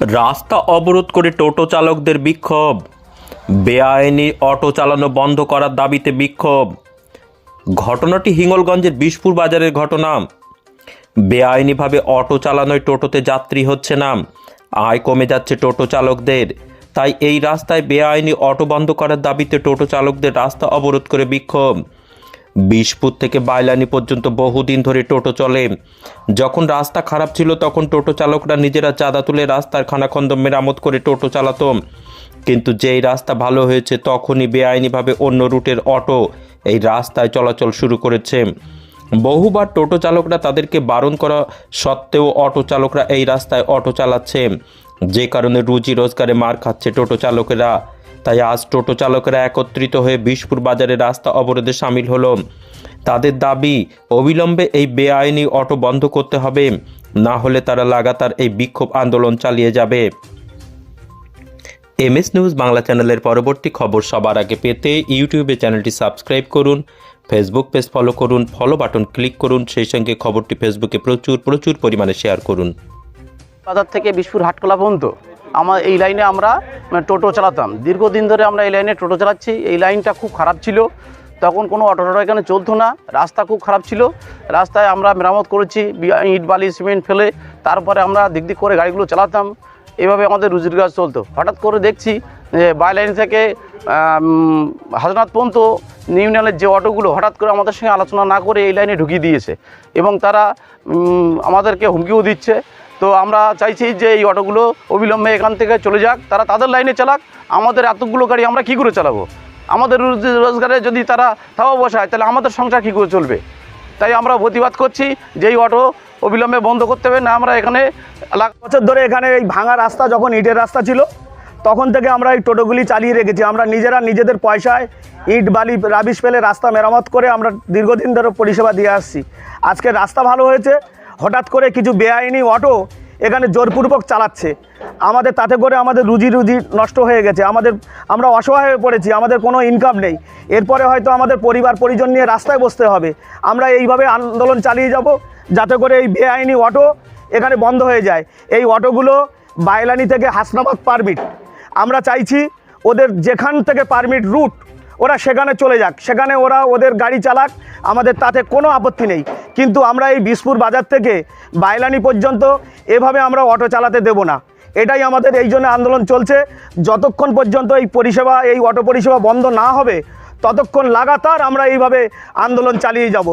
রাস্তা অবরোধ করে টোটো চালকদের বিক্ষোভ। বেআইনি অটো চালানো বন্ধ করার দাবিতে বিক্ষোভ। ঘটনাটি হিঙ্গলগঞ্জের বিশপুর বাজারের ঘটনা। বেআইনিভাবে অটো চালানোয় টোটোতে যাত্রী হচ্ছে না। আয় কমে যাচ্ছে টোটো চালকদের। তাই এই রাস্তায় বেআইনি অটো বন্ধ করার দাবিতে টোটো চালকদের রাস্তা অবরোধ করে বিক্ষোভ। বিশপুর থেকে বাইলানি পর্যন্ত বহুদিন ধরে টোটো চলে। যখন রাস্তা খারাপ ছিল তখন টোটো চালকরা নিজেরা চাঁদা তুলে রাস্তার খানাখন্দ মেরামত করে টোটো চালাতো। কিন্তু যেই রাস্তা ভালো হয়েছে তখনই বেআইনিভাবে অন্য রুটের অটো এই রাস্তায় চলাচল শুরু করেছে। বহুবার টোটো চালকরা তাদেরকে বারণ করা সত্ত্বেও অটো চালকরা এই রাস্তায় অটো চালাচ্ছে। যে কারণে রুজি রোজগারে মার খাচ্ছে টোটো চালকেরা। তাই আজ টোটো চালকেরা একত্রিত হয়ে বিশপুর বাজারে রাস্তা অবরোধে সামিল হলো। তাদের দাবি, অবিলম্বে এই বেআইনি অটো বন্ধ করতে হবে। না হলে তারা লাগাতার এই বিক্ষোভ আন্দোলন চালিয়ে যাবে। এমএস নিউজ বাংলা চ্যানেলের পরবর্তী খবর সবার আগে পেতে ইউটিউবে চ্যানেলটি সাবস্ক্রাইব করুন, ফেসবুক পেজ ফলো করুন, ফলো বাটন ক্লিক করুন, সেই সঙ্গে খবরটি ফেসবুকে প্রচুর প্রচুর পরিমাণে শেয়ার করুন। বাজার থেকে বিশপুর হাটকলা পর্যন্ত। আমার এই লাইনে আমরা মানে টোটো চালাতাম। দীর্ঘদিন ধরে আমরা এই লাইনে টোটো চালাচ্ছি। এই লাইনটা খুব খারাপ ছিল। তখন কোনো অটো টোটো এখানে চলতো না। রাস্তা খুব খারাপ ছিল। রাস্তায় আমরা মেরামত করেছি। ইট বালি সিমেন্ট ফেলে। তারপরে আমরা দিক দিক করে গাড়িগুলো চালাতাম। এভাবে আমাদের রুজির কাজ চলতো। হঠাৎ করে দেখছি যে বাই লাইন থেকে আম, হাজনাত পর্যন্ত ইউনিয়নের যে অটোগুলো হঠাৎ করে আমাদের সঙ্গে আলোচনা না করে এই লাইনে ঢুকিয়ে দিয়েছে। এবং তারা আমাদেরকে হুমকিও দিচ্ছে। তো আমরা চাইছি যে এই অটোগুলো অবিলম্বে এখান থেকে চলে যাক, তারা তাদের লাইনে চালাক, আমাদের এতগুলো গাড়ি আমরা কী করে চালাবো? আমাদের রোজগারে যদি তারা তাও বসায়, তাহলে আমাদের সংসার কী করে চলবে? তাই আমরা প্রতিবাদ করছি যে এই অটো অবিলম্বে বন্ধ করতে হবে, না আমরা এখানে লাখ বছর ধরে এখানে এই ভাঙা রাস্তা যখন ইটের রাস্তা ছিল, তখন থেকে আমরা এই টোটোগুলি চালিয়ে রেখেছি। আমরা নিজেরা নিজেদের পয়সায় ইট, বালি, রাবিশ ফেলে রাস্তা মেরামত করে আমরা দীর্ঘদিন ধরে পরিষেবা দিয়ে আসছি। আজকে রাস্তা ভালো হয়েছে হঠাৎ করে কিছু বেআইনি অটো এখানে জোরপূর্বক চালাচ্ছে। আমাদের তাতে করে আমাদের রুজি রুজি নষ্ট হয়ে গেছে। আমাদের, আমরা অসহায় হয়ে পড়েছি, আমাদের কোনো ইনকাম নেই। এরপরে হয়তো আমাদের পরিবার, পরিজন নিয়ে রাস্তায় বসতে হবে। আমরা এইভাবে আন্দোলন চালিয়ে যাব যাতে করে এই বেআইনি অটো এখানে বন্ধ হয়ে যায়। এই অটোগুলো বাইলানি থেকে হাসনাবাদ পারমিট। আমরা চাইছি ওদের যেখান থেকে পারমিট রুট, ওরা সেখানে চলে যাক। সেখানে ওরা ওদের গাড়ি চালাক। আমাদের তাতে কোনো আপত্তি নেই। কিন্তু আমরা এই বিসপুর বাজার থেকে বাইলানি পর্যন্ত এভাবে আমরা অটো চালাতে দেব না। এটাই আমাদের এই জন্য আন্দোলন চলছে। যতক্ষণ পর্যন্ত এই পরিষেবা, এই অটো পরিষেবা বন্ধ না হবে, ততক্ষণ লাগাতার আমরা এইভাবে আন্দোলন চালিয়ে যাব।